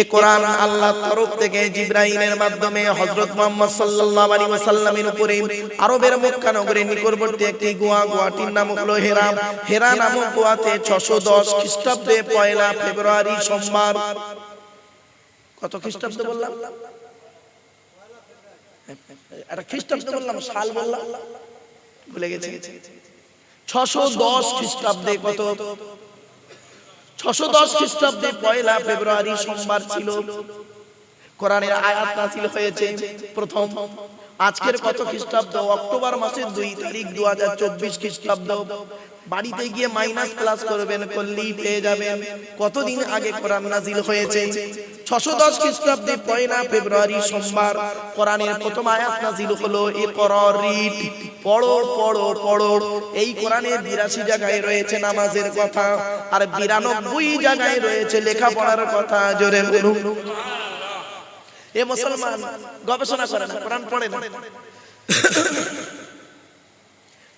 এ কোরআন আল্লাহর তরফ থেকে জিব্রাইলের মাধ্যমে হযরত মুহাম্মদ সাল্লাল্লাহু আলাইহি ওয়াসাল্লামের উপরে আরবের মক্কা নগরে নিকটবর্তী একটি গোয়া গোয়াটির নাম হলো হেরা হেরা নামক গোয়াতে 610 খ্রিস্টাব্দে পয়লা ফেব্রুয়ারি সোমবার। কত খ্রিস্টাব্দে বললাম? এটা খ্রিস্টাব্দে বললাম খ্রিস্টাব্দে কত? ছশো দশ খ্রিস্টাব্দে পয়লা ফেব্রুয়ারি সোমবার ছিল। কোরআনের আয়াত নাসিল হয়েছে। প্রথম আজকের কত খ্রিস্টাব্দ? অক্টোবর মাসের দুই তারিখ দু হাজার চব্বিশ খ্রিস্টাব্দ। বাড়িতে গিয়ে মাইনাস প্লাস করবেন করলেই পেয়ে যাবেন। কতদিন আগে কোরআন নাজিল হয়েছে? ছশো দশ খ্রিস্টাব্দে পয়লা ফেব্রুয়ারি সোমবার কোরআনের প্রথম আয়াত নাজিল হলো এ রিট পড়ো পড়ো পড়ো এই কোরআনের বিরাশি জায়গায় রয়েছে নামাজের কথা। আর বিরানব্বই জায়গায় রয়েছে লেখাপড়ার কথা। জোরে বলুন। এ মুসলমান গবেষণা করে না, কোরআন পড়ে না।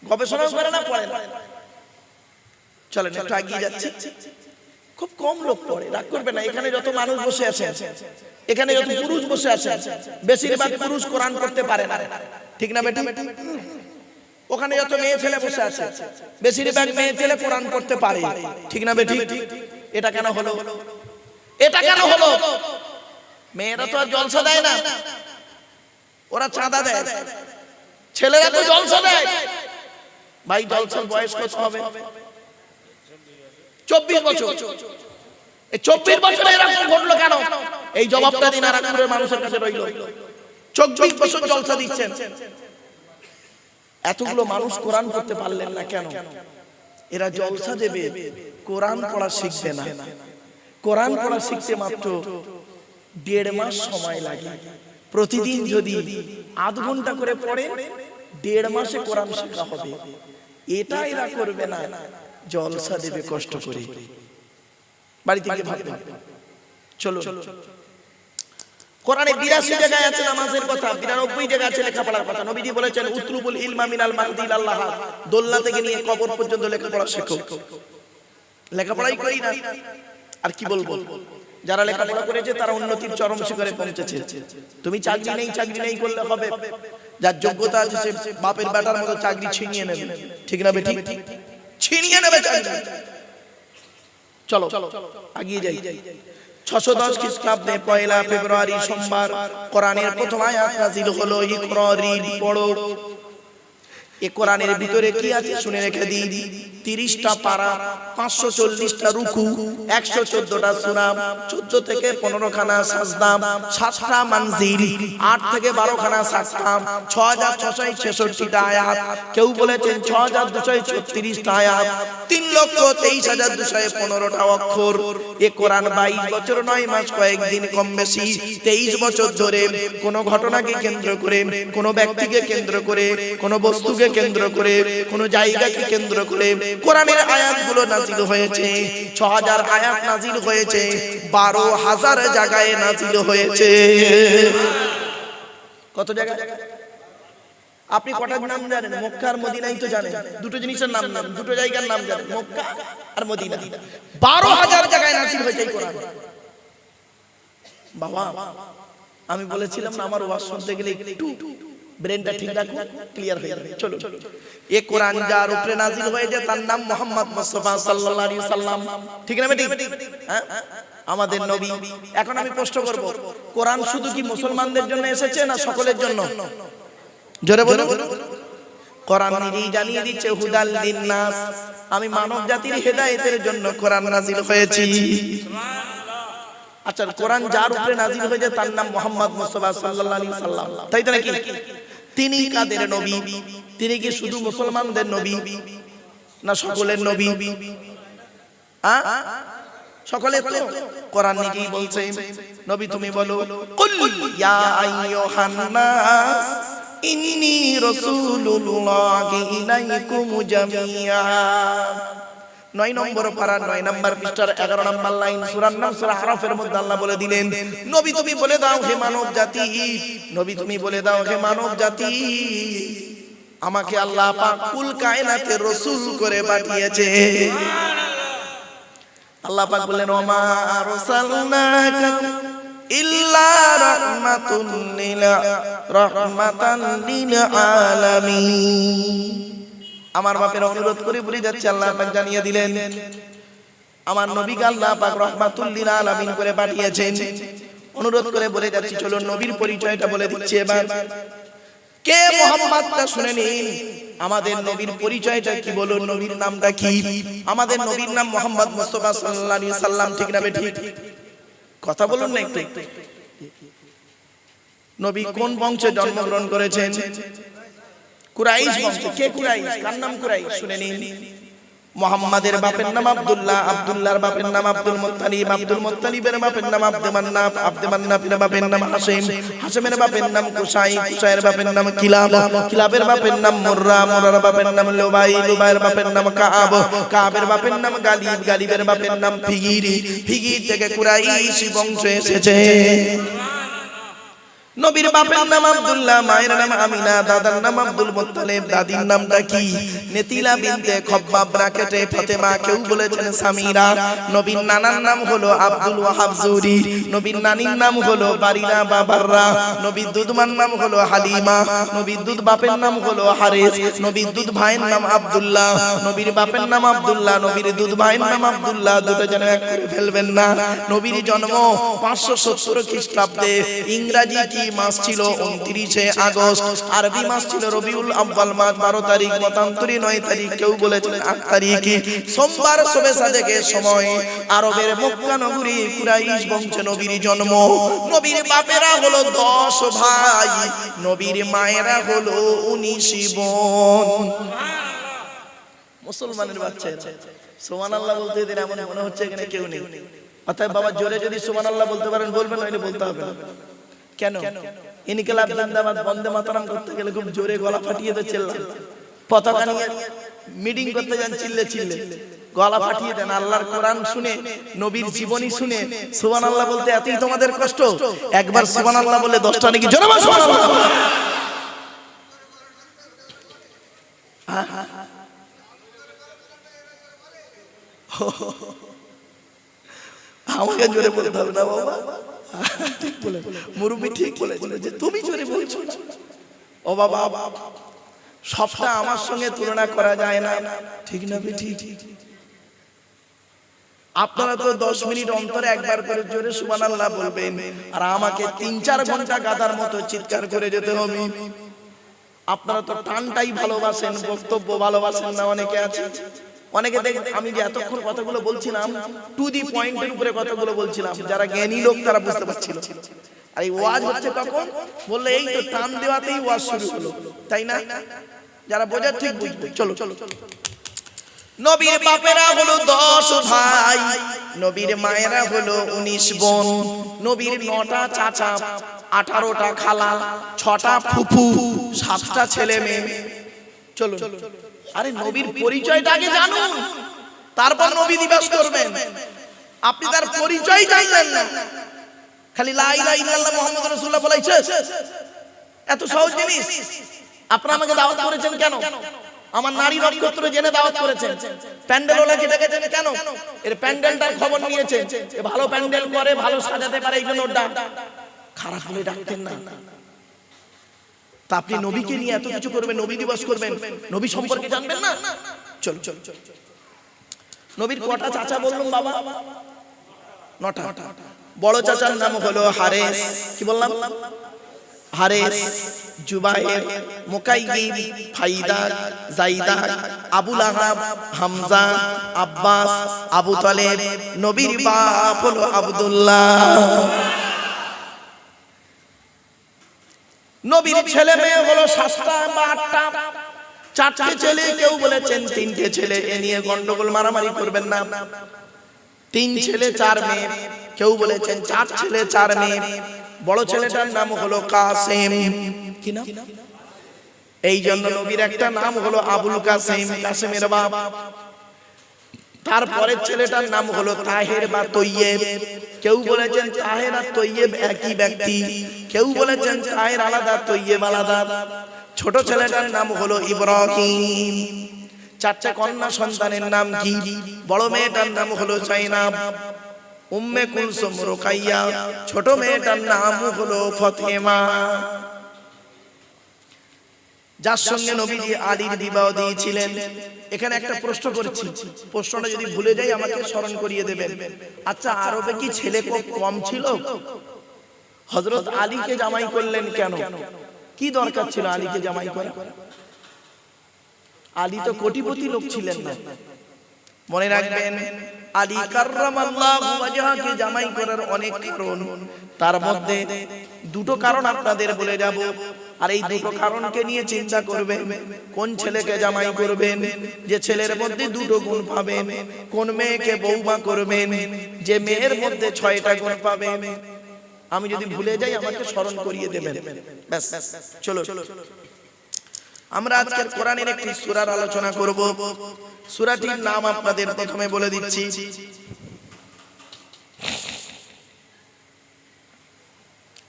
গবেষণা করে না, পড়ে না। চলেন, একটু এগিয়ে যাচ্ছে। খুব কম লোক পড়ে, রাগ করবে না, এখানে যত মানুষ বসে আছে, এখানে যত পুরুষ বসে আছে, বেশিরভাগ পুরুষ কোরআন করতে পারে না। ঠিক না বেটা? ওখানে যত মেয়ে ছেলে বসে আছে, বেশিরভাগ মেয়ে ছেলে কোরআন করতে পারে। ঠিক না বেটি? এটা কেন হলো? এটা কেন হলো? মেয়েরা তো আর জলসা দেয় না। ওরা চাঁদা দেয়। ছেলেরা তো জলসা দেয়। ভাই জলসার বয়স কত হবে? চব্বিশ বছর। এই চব্বিশ বছরে এরকম ঘটলো কেন? এই জবাবটা দিন আরাকুরের মানুষের কাছে রইল। চব্বিশ বছর জলসা দিচ্ছেন। এতগুলো মানুষ কোরআন করতে পারলেন না কেন? এরা জলসা দেবে কোরআন পড়া শিখবে না। কোরআন পড়া শিখতে মাত্র দেড় মাস সময় লাগে। প্রতিদিন যদি আধ ঘণ্টা করে পড়ে, দেড় মাসে কোরআন শেখা হবে। এটা এরা করবে না, জলসা দেবে কষ্ট করে। গিয়ে ভাববেন চলো। কোরআনে বিরাশি জায়গায় আছে নামাজের কথা, বিরানব্বই জায়গায় আছে লেখাপড়ার কথা। নবীজি বলেছেন ইলমা মিনাল মাহদিল আল্লাহ। দোলনা থেকে নিয়ে কবর পর্যন্ত লেখাপড়া শেখো। লেখাপড়াই করি না। আর কি বলব? যারা লেখাপড়া করেছে, তারা উন্নতির চরম শিখরে পৌঁছেছে। তুমি চাকরি নেই চাকরি নেই করলে হবে। যার যোগ্যতা আছে, সে বাপের বেটার মতো চাকরি ছিনিয়ে নেবে। ঠিক না বেটি ছিনিয়ে নেবে চাকরি। চলো আগিয়ে যাই। ছশো দশ খ্রিস্টাব্দে পয়লা ফেব্রুয়ারি সোমবার কোরআনের প্রথম আয়াত নাজিল হলো ইকরারিন পড়ো। এ কোরআনের ভিতরে কি আছে? শুনে রেখে দিই। তিরিশটা পারা, পাঁচশো চল্লিশটা রুকু, একশো চোদ্দটা সুরাম চোদ্দ থেকে পনেরো খানা সাজদাম সাতটা মানজিল, আট থেকে বারো খানা সাজদাম ছ হাজার ছশো ছেষট্টিটা আয়াত। কেউ বলেছেন ছ হাজার দুশো ছত্রিশটা আয়াত। তিন লক্ষ তেইশ হাজার দুশো পনেরোটা অক্ষর। এ কোরআন বাইশ বছর নয় মাস, কয়েকদিন কম বেশি। তেইশ বছর ধরে কোনো ঘটনাকে কেন্দ্র করে, কোন ব্যক্তিকে কেন্দ্র করে, কোন বস্তুকে কেন্দ্র করে, কোন জায়গাকে কেন্দ্র করে কোরআনের আয়াতগুলো নাজিল হয়েছে ছ হাজার আয়াত নাজিল হয়েছে, বারো হাজার জায়গায় নাজিল হয়েছে। কত জায়গায়? আপনি কটার নাম জানেন? মক্কা আর মদিনাই তো জানেন। দুটো জিনিসের নাম জানেন, দুটো জায়গার নাম জানেন, মক্কা আর মদিনা। বারো হাজার জায়গায় নাজিল হয়েছে কোরআন। বাবা, আমি বলেছিলাম না, আমার ওয়াজ শুনতে গেলে একটু ব্রেনটা ঠিক রাখো ক্লিয়ার হয়ে যাবে। চলো। এ কোরআন যার উপরে নাজিল হয়েছে তার নাম মোহাম্মদ মুস্তাফা সাল্লাল্লাহু আলাইহি সাল্লাম। ঠিক না বেটি? হ্যাঁ? আমাদের নবী। এখন আমি প্রশ্ন করব কোরআন শুধু কি মুসলমানদের জন্য এসেছে না সকলের জন্য? জোরে বলুন। কোরআন নিজেই জানিয়ে দিচ্ছে হুদাল লিন্নাস আমি মানব জাতির হেদায়েতের জন্য কোরআন নাজিল হয়েছি। আচ্ছা কোরআন যার উপরে নাজিল হয়েছে তার নাম মোহাম্মদ মুস্তাফা সাল্লাল্লাহু আলাইহি সাল্লাম তাই তো নাকি? তিনি কাদের নবী? তিনি কি শুধু মুসলমানদের নবী? না সকলের নবী? আ? সকলের তো? কোরআন নিজেই বলছে নবী তুমি বলো। কুল ইয়া আইয়ুহান নাস ইন্নী রাসূলুল্লাহি ইলাইকুম জামিয়া নয় নম্বর পারা নয় নম্বর পৃষ্ঠার এগারো নম্বর লাইন সুরার নাম সুরা আরাফের মধ্যে আল্লাহ বলে দিলেন, নবী তুমি বলে দাও হে মানব জাতি নবী তুমি বলে দাও হে মানব জাতি আমাকে আল্লাহ পাক কুল কায়নাতে রসুল করে পাঠিয়েছে। আল্লাহ পাক বললেন, ওমা আরসালনাকা ইল্লা রাহমাতুন লিল, রাহমাতান লিল আলামিন আমার বাপের অনুরোধ করে বলে যাচ্ছে, আল্লাহ পাক জানিয়ে দিলেন। আমার নবীকে আল্লাহ পাক রহমাতুল লিল আলামিন করে পাঠিয়েছেন। অনুরোধ করে বলে যাচ্ছি চলো নবীর পরিচয়টা বলে দিচ্ছি এবার। কে মোহাম্মদটা শুনে নিন। আমাদের নবীর পরিচয়টা কি বলুন? নবীর নামটা কি? আমাদের নবীর নাম মোহাম্মদ মুস্তাফা সাল্লাল্লাহু আলাইহি সাল্লাম, ঠিক না ঠিক কথা বলুন না একটু। নবী কোন বংশে জন্মগ্রহণ করেছেন? কুরাইশ বংশ কে কুরাইশ কার নাম কুরাইশ শুনে নিন মোহাম্মদের বাপের নাম আব্দুল্লাহ আব্দুল্লাহর বাপের নাম আব্দুল মুত্তালিব আব্দুল মুত্তালিবের বাপের নাম আব্দে মান্নাফ আব্দে মান্নাফের বাপের নাম হাসিম হাসিমের বাপের নাম কুসাই কুসাইয়ের বাপের নাম কিলাব কিলাবের বাপের নাম মুররা মুররার বাপের নাম লুবাই লুবাইয়ের বাপের নাম কাআব কাআবের বাপের নাম গালিব গালিবের বাপের নাম ফিগিরি ফিগির থেকে কুরাইশ বংশ এসেছে নবীর বাপের নাম আব্দুল্লাহ, মায়ের নাম আমিনা, দাদার নাম আব্দুল মুত্তালিব, দাদির নামটা কি নেতিলা বিনতে খব্বাব ব্রাকেটে ফাতেমা, কেউ বলেছেন সামিরা। নবীর নানার নাম হলো আব্দুল ওয়াহাব জুরি, নবীর নানির নাম হলো বারিরা বাবাররা, নবীর দুধমার নাম হলো হালিমা, নবীর দুধ বাপের নাম হলো হারিস নবীর দুধ ভাইয়ের নাম আব্দুল্লাহ, নবীর বাপের নাম আব্দুল্লাহ, নবীর দুধ ভাইয়ের নাম আব্দুল্লাহ, দুটো যেন এক করে ফেলবেন না। নবীর জন্ম পাঁচশো সত্তর খ্রিস্টাব্দে, ইংরাজি কি মাস ছিল উনত্রিশে আগস্ট। আরবি মাস ছিল রবিউল আব্বাল মাস বারো তারিখ, মতান্তরি নয় তারিখ। কেউ বলেছেন আট তারিখে। সোমবার সবে সাদেকের সময়। আরবের মক্কা নগরী কুরাইশ বংশে নবীর জন্ম। নবীর বাপেরা হলো দশ ভাই। নবীর মায়েরা হলো উনিশ বোন। মুসলমানের বাচ্চা সোমান আল্লাহ বলতে দিন এমন মনে হচ্ছে এখানে কেউ নেই। অর্থাৎ বাবা, জোরে যদি সোমান আল্লাহ বলতে পারেন, বলবেন, নইলে বলতে হবে না। কেন ইনকিলাব জিন্দাবাদ বন্দে মাতরম করতে গেলে খুব জোরে গলা ফাটিয়ে তো চিল্লান পতাকা নিয়ে মিটিং করতে যান চিল্লে চিল্লে গলা ফাটিয়ে দেন আল্লাহর কোরআন শুনে নবীর জীবনী শুনে সুবান বলতে এতই তোমাদের কষ্ট একবার সুবান আল্লাহ বলে দশটা নাকি জোরে। আমাকে জোরে বলতে হবে না বাবা ঠিক বলেছিল যে তুমি বলছো ও বাবা, সবটা আমার সঙ্গে তুলনা করা যায় না। ঠিক না আপনারা তো দশ মিনিট অন্তরে একবার করে জোরে সুবান আল্লাহ বলবেন, আর আমাকে তিন চার ঘণ্টা গাদার মতো চিৎকার করে যেতে হবে। আপনারা তো টানটাই ভালোবাসেন, বক্তব্য ভালোবাসেন না অনেকে আছে। অনেকে দেখ আমি যে এতক্ষণ কথাগুলো বলছিলাম টু দি পয়েন্টের উপরে কথাগুলো বলছিলাম, যারা জ্ঞানী লোক তারা বুঝতে পারছিল। আর এই ওয়াজ হচ্ছে কখন বললে এই তো টান দেওয়াতেই ওয়াজ শুরু হলো, তাই না? যারা বোঝার ঠিক বুঝবে, চলো। চলো নবীর বাপেরা হলো দশ ভাই, নবীর মায়েরা হলো উনিশ বোন, নবীর নটা চাচা, আঠারোটা খালা, ছটা ফুফু, সাতটা ছেলে মেয়ে। চলো চলো আরে নবীর পরিচয়টা আগে জানুন। তারপর নবী দিবস করবেন। আপনি তার পরিচয় জানলেন না। খালি লা ইলাহা ইল্লাল্লাহ মুহাম্মাদুর রাসূলুল্লাহ বলাইছে এত সহজ জিনিস। আপনারা আমাকে দাওয়াত করেছেন কেন? আমার নারী নক্ষত্র জেনে দাওয়াত করেছেন। প্যান্ডেল ওলাকে ডেকেছেন কেন? এর প্যান্ডেলটার খবর নিয়েছে ভালো প্যান্ডেল করে ভালো সাজাতে পারে এই জন্য ডাক খারাপ হলে ডাকতেন না। তা আপনি নবীকে নিয়ে এত কিছু করবেন নবী দিবস করবেন। নবী সম্পর্কে জানবেন না? চলো চলো নবীর কটা চাচা বললাম বাবা? নটা। বড় চাচার নাম হলো হারেস। কি বললাম? হারেস জুবাইর মুকাইয়িব ফাইদা জাইদা আবুল আহাব হামজা আব্বাস আবু তালেব নবীর বাপ হলো আব্দুল্লাহ। নবীর ছেলে মেয়ে হলো সাতটা বা আটটা। চারটে ছেলে কেউ বলেছেন তিনটে ছেলে এ নিয়ে গন্ডগোল মারামারি করবেন না। তিন ছেলে চার মেয়ে। কেউ বলেছেন চার ছেলে চার মেয়ে। বড় ছেলেটার নাম হলো কাসেম। কি নাম? এই জন্য নবীর একটা নাম হলো আবুল কাসেম। কাসেমের বাপ। তারপরের ছেলেটার নাম হলো তাহের বা তৈয়েব। কেউ বলেছেন তাহের আর তৈয়েব একই ব্যক্তি। কেউ বলেছেন তাহের আলাদা, তৈয়েব আলাদা। ছোট ছেলেটার নাম হলো ইব্রাহিম। চারটা কন্যা সন্তানের নাম কি? বড় মেয়েটার নাম হলো চাইনাব। উম্মে কুলসুম রোকাইয়া। ছোট মেয়েটার নাম হলো ফতেমা। যার সঙ্গে নবীজি আলীর বিবাহ দিয়েছিলেন। এখানে একটা প্রশ্ন করেছি। প্রশ্নটা যদি ভুলে যাই আমাকে স্মরণ করিয়ে দেবেন। আচ্ছা আরবে কি ছেলে খুব কম ছিল? হজরত আলীকে জামাই করলেন কেন? কি দরকার ছিল আলীকে জামাই করা? আলী তো কোটিপতি লোক ছিলেন না। মনে রাখবেন আলী কার্রামাল্লাহু ওয়াজহাকে জামাই করার অনেক কারণ। তার মধ্যে দুটো কারণ আপনাদের বলে যাব। আর এই দুটো কারণকে নিয়ে চিন্তা করবেন। কোন ছেলেকে জামাই করবেন? যে ছেলের মধ্যে দুটো গুণ পাবেন। কোন মেয়েকে বৌমা করবেন? যে মেয়ের মধ্যে ছয়টা গুণ পাবেন। আমি যদি ভুলে যাই আমাকে স্মরণ করিয়ে দেবেন। ব্যাস চলো। আমরা আজকের কোরআনের একটি সূরার আলোচনা করব। সূরাটির নাম আপনাদের প্রথমে বলে দিচ্ছি।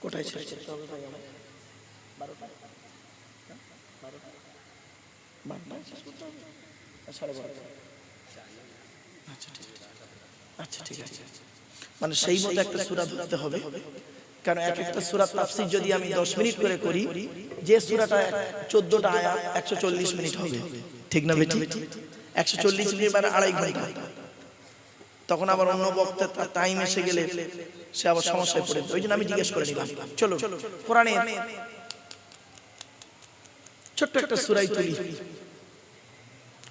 কোথায় ছিল আচ্ছা ঠিক আছে। মানে সেই মতো একটা সূরা ধরতে হবে। কারণ এক একটা সূরা তাফসীর যদি আমি 10 মিনিট করে করি যে সূরাটা 14টা আয়াত 140 মিনিট হবে। ঠিক না বেটি 140 মিনিট মানে আড়াই ঘণ্টা। তখন আবার অন্য বক্তার তার টাইম এসে গেলে সে আবার সমস্যায় পড়ে। ওই জন্য আমি জিজ্ঞেস করে নিলাম। চলো কোরআনে ছোট্ট একটা সূরাই তুলি।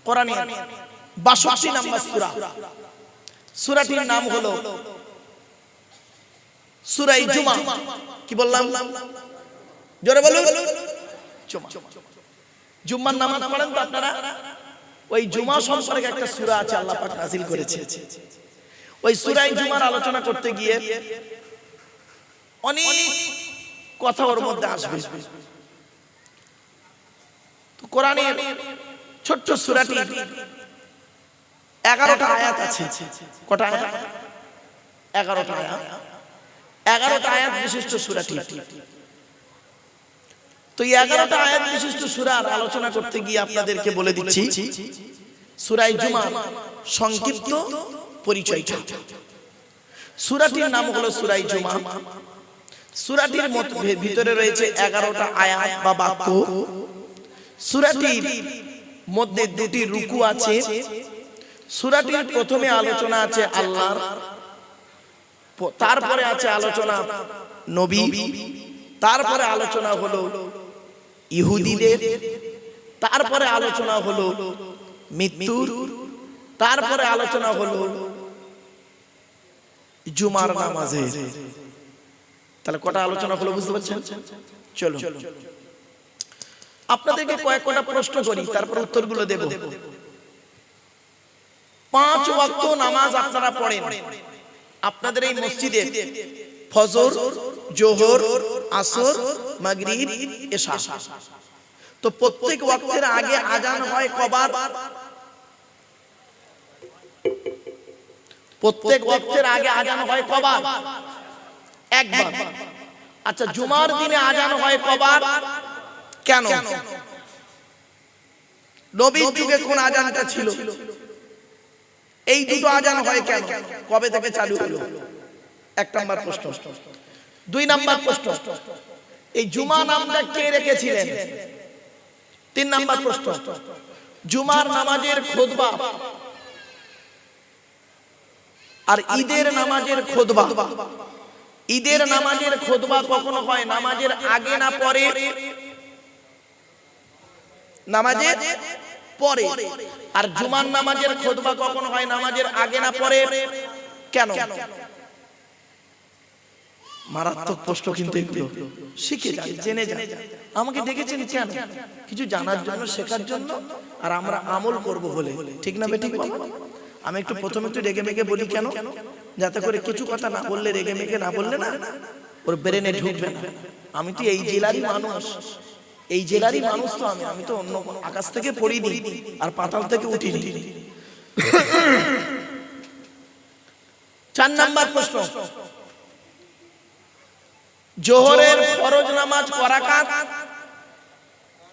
কোরআনে 62 নাম্বার সূরা। সূরাটির নাম হলো সুরাই জুমা। কি বললাম? জোরে বলুন। জুমা। জুম্মার নামাজ পড়েন তো আপনারা? ওই জুমা সম্পর্কে একটা সুরা আছে আল্লাহ পাক নাযিল করেছে। ওই সূরাই জুমার আলোচনা করতে গিয়ে অনেক কথা ওর মধ্যে আসবে। তো কোরআনের ছোট্ট সূরাটি। 11টা আয়াত আছে। কটা আয়াত? 11টা আয়াত। এগারোটা আয়াত বিশিষ্ট সুরাটি। তো এই এগারোটা আয়াত বিশিষ্ট সুরার আলোচনা করতে গিয়ে আপনাদেরকে বলে দিচ্ছি সুরাই জুমা সংক্ষিপ্ত পরিচয়টা সুরাটির নাম হলো সুরাই জুমা। সুরাটির মধ্যে ভিতরে রয়েছে এগারোটা আয়াত বা বাক্য। সুরাটির মধ্যে দুটি রুকু আছে। সুরাটির প্রথমে আলোচনা আছে আল্লাহর। তারপরে আছে আলোচনা নবী। তারপরে আলোচনা হলো ইহুদিদের। তারপরে আলোচনা হলো মৃত্যুর। তারপরে আলোচনা হলো জুমার নামাজে তাহলে কটা আলোচনা হলো বুঝতে পারছেন? চলো আপনাদেরকে কয়েক কটা প্রশ্ন করি তারপর উত্তরগুলো দেব। পাঁচ ওয়াক্ত নামাজ আপনারা পড়েন। আপনাদের এই মসজিদে ফজর জোহর আসর মাগরিব এশা। তো প্রত্যেক ওয়াক্তের আগে আজান হয় কবার? প্রত্যেক ওয়াক্তের আগে আজান হয় কবার? একবার। আচ্ছা জুমার দিনে আজান হয় কবার? কেন? নবীর যুগে কোন আজানটা ছিল? এই দুটো আজান হয় কেন? কবে থেকে চালু হলো? এক নাম্বার প্রশ্ন। দুই নাম্বার প্রশ্ন। এই জুমা নামটা কে রেখেছিলেন? তিন নাম্বার প্রশ্ন। জুমার নামাজের খুতবা আর ঈদের নামাজের খুতবা ঈদের নামাজের খুতবা কখনো হয়? নামাজের আগে না পরে নামাজের পরে। আর জুমার নামাজের খুতবা কখন হয় নামাজের আগে না পরে? কেন? মারাত্মক প্রশ্ন কিন্তু এগুলো। শিখে যান জেনে যান। আমাকে ডেকেছেন কেন? কিছু জানার জন্য শেখার জন্য আর আমরা আমল করব বলে। ঠিক না বেঠিক আমি একটু প্রথমে একটু রেগে মেগে বলি কেন? যাতে করে কিছু কথা না বললে রেগে মেগে না বললে না ওর ব্রেনে ঢুকবে না। আমি তো এই জেলারই মানুষ। এই জেলারই মানুষ তো আমি আমি তো অন্য আকাশ থেকে পড়িনি আর পাতাল থেকে উঠিনি। চার নাম্বার প্রশ্ন। জোহরের ফরজ নামাজ করাকাত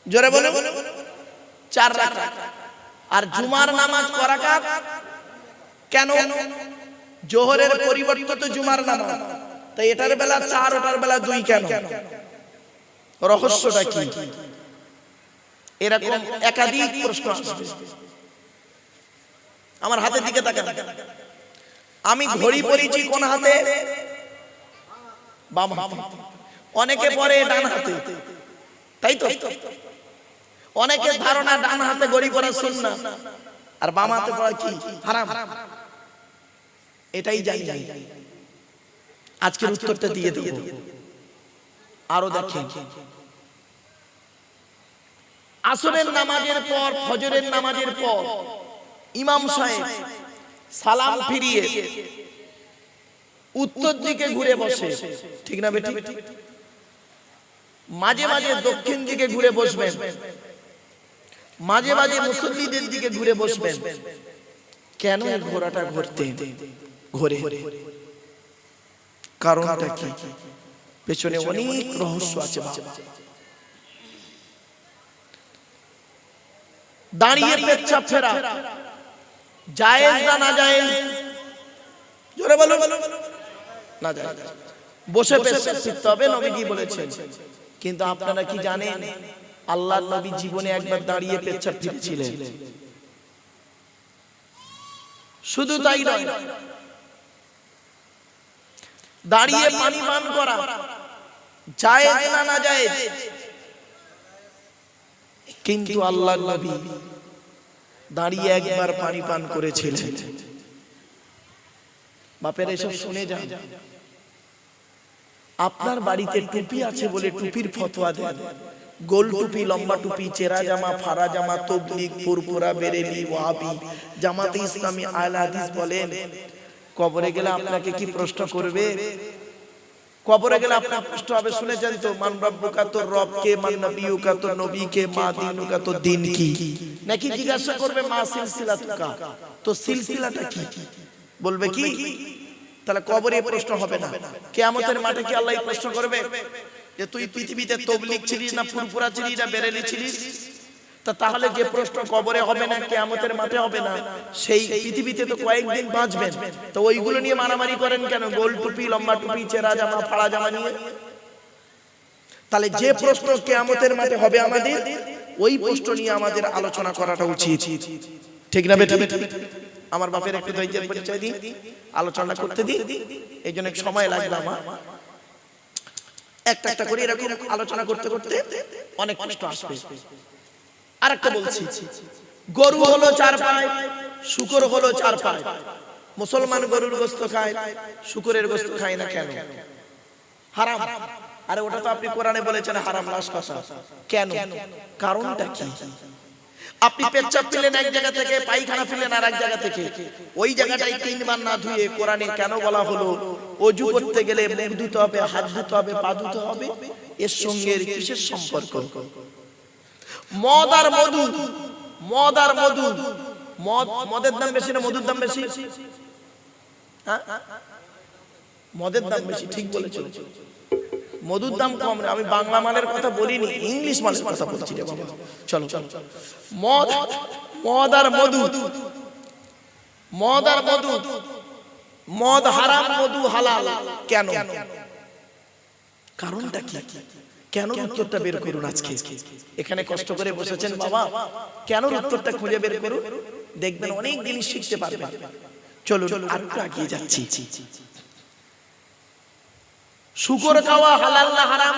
জোরে বলে চার রাকাত। আর জুমার নামাজ করাকাত কেন? জোহরের পরিবর্তে তো জুমার নামাজ। তাই এটার বেলা চার, ওটার বেলা দুই কেন? রহস্যটা কি? এরকম একাধিক প্রশ্ন আসবে। আমার হাতের দিকে তাকান। আমি ঘড়ি পরেছি কোন হাতে? বাম হাতে। অনেকে পরে ডান হাতে। তাই তো? অনেকের ধারণা ডান হাতে ঘড়ি পরা সুন্না। আর বাম হাতে পড়া কি? হারাম। এটাই জানি। আজকের উত্তরটা দিয়ে দেব। আরও দেখেন আসরের নামাজের পর ফজরের নামাজের পর ইমাম সাহেব সালাম ফিরিয়ে উত্তর দিকে ঘুরে বসে। ঠিক না বেটি মাঝে মাঝে দক্ষিণ দিকে ঘুরে বসবেন। মাঝে মাঝে মুসল্লিদের দিকে ঘুরে বসবেন। কেন ঘোড়াটা ঘুরতে? ঘোরে। কারণটা কি? পেছনে অনেক রহস্য আছে দাঁড়িয়ে পেচ্ছাপ ফেরা। জায়েজ না না জায়েজ? জোরে বলো না জায়েজ। বসে পেচ্ছাপ ফিরতে হবে নবীজি বলেছেন। কিন্তু আপনারা কি জানেন? আল্লাহ নবী জীবনে একবার দাঁড়িয়ে পেচ্ছাপ ফিরেছিলেন। শুধু তাই নয়। দাঁড়িয়ে পানি পান করা। জায়েজ না না জায়েজ? কিন্তু আল্লাহ নবী দাঁড়িয়ে একবার পানি পান করেছিলেন। বাপের এসব শুনে যান। আপনার বাড়িতে টুপি আছে বলে টুপির ফতোয়া দেন। গোল টুপি লম্বা টুপি চেরা জামা ফারা জামা তবলিগ ফুরফুরা বেরেলি ওয়াহাবি। জামাতে ইসলামী আল হাদিস বলেন কবরে গেলে আপনাকে কি প্রশ্ন করবে? কবরে গেলে আপনার প্রশ্ন হবে শুনেছেন তো মান রব্বুকা তোর রব কে মান নবিয়ুকা তোর নবী কে মা দিনুকা তোর দিন কি? নাকি জিজ্ঞাসা করবে মা সিলসিলা তুকা তো সিলসিলাটা কি? বলবে কি? তাহলে কবরে প্রশ্ন হবে না। কিয়ামতের মাঠে কি আল্লাহ প্রশ্ন করবে? যে তুই পৃথিবীতে তবলিগ ছিলিস না ফুরফুরা ছিলিস না বেরেলি ছিলিস? তা তাহলে যে প্রশ্ন কবরে হবে না, কিয়ামতের মাঠে হবে না, সেই পৃথিবীতে তো কয়েকদিন বাঁচবেন। তো ওইগুলো নিয়ে মারামারি করেন কেন? গোল টুপি, লম্বা টুপি, চেরা জামা, ফাড়া জামা নিয়ে? তাহলে যে প্রশ্ন কিয়ামতের মাঠে হবে আমাদের, ওই প্রশ্ন নিয়ে আমাদের আলোচনা করাটা উচিত। ঠিক না বেটা? আমার বাপের একটু ধৈর্যের পরিচয় দিই, আলোচনা করতে দিই, এই জন্য সময় লাগবে আমার। একটা একটা করে এরকম আলোচনা করতে করতে অনেক কষ্ট আসবে। আর একটা বলছি। গরু হলো চার পায়, শুকর হলো চার পায়। মুসলমান গরুর গোস্ত খায়, শুকরের গোস্ত খায় না কেন? হারাম। আরে ওটা তো আপনি কোরআনে বলেছেন, হারাম লাশ কথা কেন? কারণটা কি? আপনি পেচ্ছাপ ফেলেন এক জায়গা থেকে, পায়খানা ফেলেন আর এক জায়গা থেকে। ওই জায়গাটাই তিনবার না ধুয়ে কোরআনে কেন বলা হলো? অজু করতে গেলে মুখ ধুতে হবে, হাত ধুতে হবে, পা ধুতে হবে। এর সঙ্গে কিসের সম্পর্ক? মদ আর মধু, মদ আর মধু, মদ, মদের দাম বেশি না মধুর দাম বেশি? হ্যাঁ? মদের দাম বেশি, ঠিক বলেছ। মধুর দাম কম আমি বাংলা মালের কথা বলিনি, ইংলিশ মালের কথা বলছি রে বাবা। চলো চলো। মদ মদ আর মধু, মদ আর মধু, মদ হারাম, মধু হালাল, কেন? কারণটা কি? কেন উত্তরটা বের করুন আজকে? এখানে কষ্ট করে বসেছেন বাবা। কেন উত্তরটা খুঁজে বের করুন? দেখবেন অনেক জিনিস শিখতে পারবেন। চলো আর একটু এগিয়ে যাচ্ছি। শুকর খাওয়া হালাল না হারাম।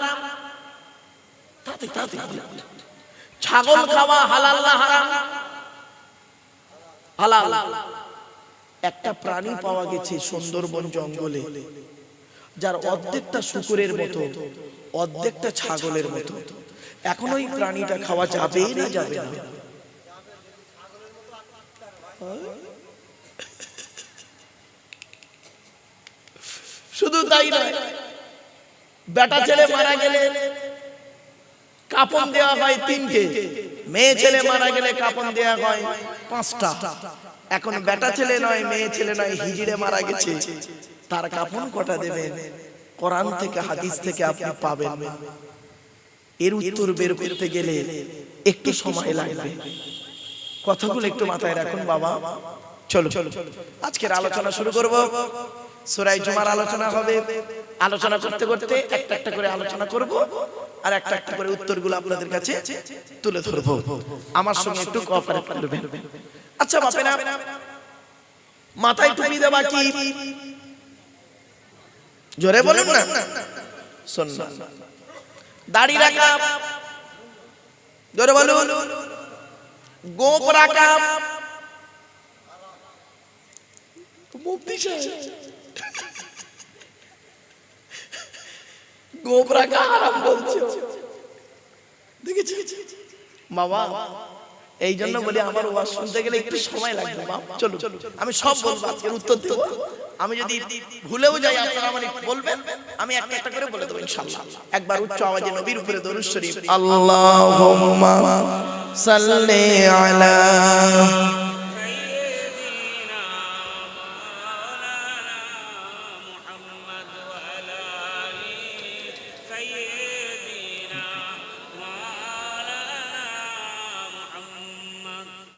তাতে তাতে ছাগল খাওয়া হালাল না হারাম? হালাল। একটা প্রাণী পাওয়া গেছে সুন্দরবন জঙ্গলে। যার অর্ধেকটা শুকুরের মতো, অর্ধেকটা ছাগলের মতো। এখন ওই প্রাণীটা খাওয়া যাবে না যাবে না? শুধু তাই নয়, বেটা ছেলে মারা গেলে কাপন দেওয়া হয় তিনটে, মেয়ে ছেলে মারা গেলে কাপন দেওয়া হয় পাঁচটা। এখন বেটা ছেলে নয়, মেয়ে ছেলে নয় হিজিড়ে মারা গেছে। তার কাপন কটা দেবেন? কোরআন থেকে, হাদিস থেকে আপনি পাবেন। এর উত্তর বের করতে গেলে একটু সময় লাগবে। কথাগুলো একটু মাথায় রাখুন বাবা। চলো চলো আজকের আলোচনা শুরু করব। সুরাই জুমার আলোচনা হবে। আলোচনা করতে করতে একটা একটা করে আলোচনা করব আর একটা একটা করে উত্তরগুলো আপনাদের কাছে তুলে ধরবো। আমার সঙ্গে একটু কোঅপারেট করবেন। আচ্ছা বাপেরা, মাথায় টুপি দেওয়া কি? জোরে বলুন না। শোন দাড়ি রাখা। জোরে বলুন। গোপ রাখা। মুফতি সাহেব গোপ রাখা হারাম বলছো। দেখেছি। বাবা এই জন্য বলি আমার ওয়াজ শুনতে গেলে একটু সময় লাগবে বাপ চলো আমি সব বলব আজকের উত্তর দেবো। আমি যদি ভুলেও যাই আপনারা আমার বলবেন আমি একটা একটা করে বলে দেবো ইনশাআল্লাহ। একবার উচ্চ আওয়াজে নবীর উপরে দরুদ শরীফ। আল্লাহুম্মা সাল্লি আলা